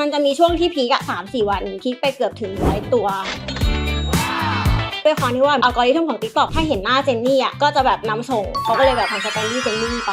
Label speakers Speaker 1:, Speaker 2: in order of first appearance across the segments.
Speaker 1: มันจะมีช่วงที่พีกอะสามสี่วันพีกไปเกือบถึงร้อยตัว ด้วยความที่ว่าอัลกอริทึมของ TikTok ถ้าเห็นหน้าเจนนี่อะก็จะแบบนำส่งเขาก็เลยแบบทำสแตนดี้เจนนี่ไป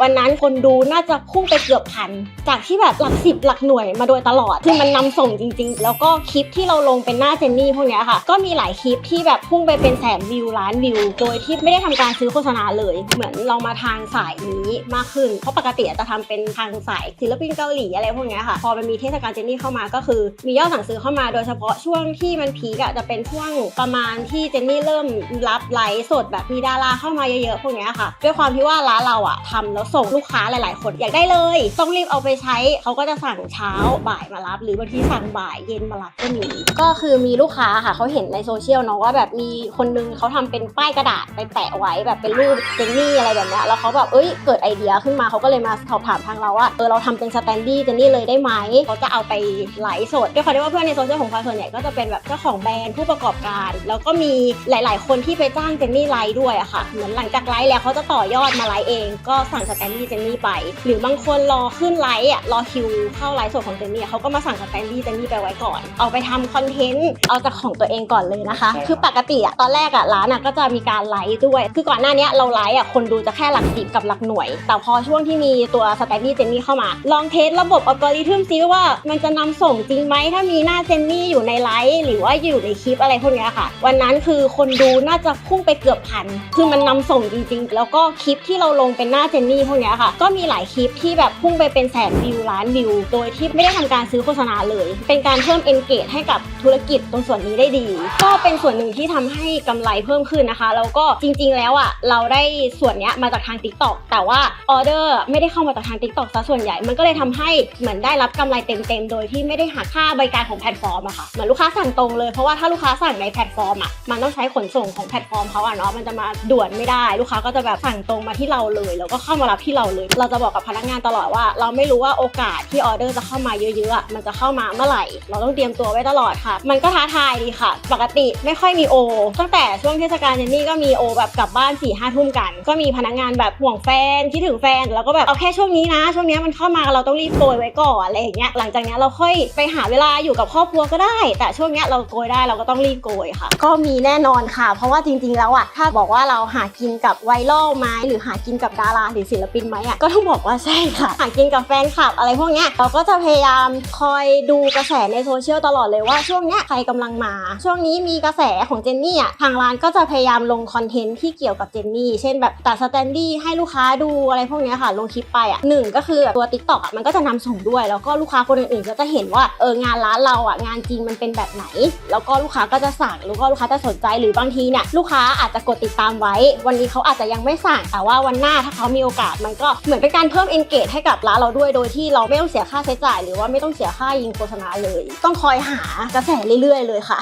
Speaker 1: วันนั้นคนดูน่าจะพุ่งไปเกือบพัน จากที่แบบหลักสิบหลักหน่วยมาโดยตลอดคือมันนำส่งจริง ๆ แล้วก็คลิปที่เราลงเป็นหน้าเจนนี่พวกนี้ค่ะ ก็มีหลายคลิปที่แบบพุ่งไปเป็นแสนวิวล้านวิว โดยที่ไม่ได้ทำการซื้อโฆษณาเลย เหมือนเรามาทางสายนี้มากขึ้น เพราะปกติจะทำเป็นทางสายศิลปินเกาหลีอะไรพวกนี้ค่ะ พอมันมีเทศกาลเจนนี่เข้ามาก็คือ มียอดสั่งซื้อเข้ามาโดยเฉพาะช่วงที่มันพีกอะจะเป็นช่วงประมาณที่เจนนี่เริ่มรับไลฟ์สดแบบมีดาราเข้ามาเยอะๆพวกนี้ค่ะ ด้วยความที่ว่าร้านเราอะทำแล้วส่งลูกค้าหลายๆ คนอยากได้เลย ต้องรีบเอาไปใช้เขาก็จะสั่งเช้าบ่ายมารับ หรือบางทีสั่งบ่ายเย็นมารับก็มีก็คือมีลูกค้าค่ะเขาเห็นในโซเชียลเนาะว่าแบบมีคนนึงเขาทำเป็นป้ายกระดาษไปแปะไว้แบบเป็นรูปเจนนี่อะไรแบบนี้แล้วเขาแบบเอ้ยเกิดไอเดียขึ้นมาเขาก็เลยมาสอบถามทางเราว่าเออเราทำเป็นสแตนดี้เจนนี่เลยได้ไหมเขาจะเอาไปไลฟ์สดด้วยความที่ว่าเพื่อนในโซเชียลของพลอยส่วนใหญ่ก็จะเป็นแบบเจ้าของแบรนด์ผู้ประกอบการ แล้วก็มีหลาย ๆ คนที่ไปจ้างเจนนี่ไลฟ์ด้วยอะค่ะ เหมือนหลังจากไลฟ์แล้วเขาจะต่อยอดมาไลฟ์เอง ก็สั่งสแตนดี้เจนนี่ไป หรือบางคนรอขึ้นไลฟ์อะรอคิวเข้าไลฟ์สดของเจนนี่เขาก็มาสั่งสแตนดี้เจนนี่ไปไว้ก่อน เอาไปทำคอนเทนต์เอาจากของตัวเองก่อนเลยนะคะ คือปกติอะตอนแรกอะร้านอะก็จะมีการไลฟ์ด้วย คือก่อนหน้าเนี้ยเราไลฟ์อะคนดูจะแค่หลักสิบกับหลักหน่วย แต่พอช่วงที่มีตัวสแตนดี้เจนนี่เข้ามา ลองเทสระบบอัลกอริทึมซิว่ามันจะนำส่งจริงไหมถ้ามีหน้าเจนนี่อยู่ในไลฟ์หรือว่าอยู่ในคลิปอะไรพวกเนี้ยค่ะ วันนั้นคือคนดูน่าจะพุ่งไปเกือบพัน คือมันนำส่งจริงๆ แล้วก็คลิปที่เราลงเป็นหน้าเจนนี่พวกนี้ค่ะ ก็มีหลายคลิปที่แบบพุ่งไปเป็นแสนวิวล้านวิว โดยที่ไม่ได้ทำการซื้อโฆษณาเลย เป็นการเพิ่ม engage ให้กับธุรกิจตรงส่วนนี้ได้ดี ก็เป็นส่วนหนึ่งที่ทำให้กำไรเพิ่มขึ้นนะคะ แล้วก็จริง ๆ แล้วอะเราได้ส่วนนี้มาจากทาง TikTok แต่ว่าออเดอร์ไม่ได้เข้ามาจากทาง TikTok ซะส่วนใหญ่ มันก็เลยทำให้เหมือนได้รับกำไรเต็มๆ โดยที่ไม่ได้หักค่าบริการของแพลตฟอร์มอะค่ะ เหมือนลูกค้าสั่งตรงเลย เพราะว่าถ้าลูกค้าสั่งในแพลตฟอร์มอะมันต้องใช้ขนส่งของแพลตฟอร์มเขาอะเนาะมันจะมาด่วนไม่ได้ ลูกค้าก็จะแบบสั่งตรงมาที่เราเลย แล้วก็เข้ามารับที่เราเลย เราจะบอกกับพนักงานตลอดว่า เราไม่รู้ว่าโอกาสที่ออเดอร์จะเข้ามาเยอะๆอะมันจะเข้ามาเมื่อไหร่ เราต้องเตรียมตัวไว้ตลอดค่ะ มันก็ท้าทายดีค่ะ ปกติไม่ค่อยมีโอตั้งแต่ช่วงเทศกาลเจนนี่ก็มีโอแบบกลับบ้าน4ี่ห้าทุ่มกัน ก็มีพนักงานแบบห่วงแฟนคิดถึงแฟนแล้วก็แบบเอาแค่ช่วงนี้นะ ช่วงนี้มันเข้ามาเราต้องรีบโกยไว้ก่อนอะไรอย่างเงี้ยหลังจากนี้เราค่อยไปหาเวลาอยู่กับครอบครัวก็ได้ แต่ช่วงเนี้ยเราโกยได้เราก็ต้องรีบโกยค่ะ ก็มีแน่นอนค่ะ เพราะว่าจริงๆแล้วอะถ้าบอกว่าเราหากินกับไวรัลไหมหรือหากินกับดาราหรือศิลปินไหมอะก็ต้องบอกว่าใช่ค่ะ หากินกับแฟนคลับอะไรพวกเนี้ยเราก็จะพยายามคอยดูกระแสในโซเชียลตลอดเลยว่าช่วงเนี้ยใครกำลังมา ช่วงนี้มีกระแสของเจนนี่อะทางร้านก็จะพยายามลงคอนเทนต์ที่เกี่ยวกับเจนนี่เช่นแบบตัดสแตนดี้ให้ลูกค้าดูอะไรพวกเนี้ยค่ะลงคลิปไปอะหนึ่งก็คือตัว t ิ k t o k อะมันก็จะนำส่งด้วย แล้วก็ลูกค้าคนอื่นๆก็จะเห็นว่าเอองานร้านเราอะงานจริงมันเป็นแบบไหน แล้วก็ลูกค้าก็จะสั่งแล้วก็ลูกค้าจะสนใจหรือบางทีเนี่ยลูกค้าอาจจะกดติดตามไว้ วันนี้เขาอาจจะยังไม่สั่ง แต่ว่าวันหน้าถ้าเขามีโอกาสมันก็เหมือนเป็นการเพิ่ม engage ให้กับร้านเราด้วย โดยที่เราไม่ต้องเสียค่าใช้จ่าย หรือว่าไม่ต้องเสียค่ายิงโฆษณาเลย ต้องคอยหากระแสเรื่อยๆ เลยค่ะ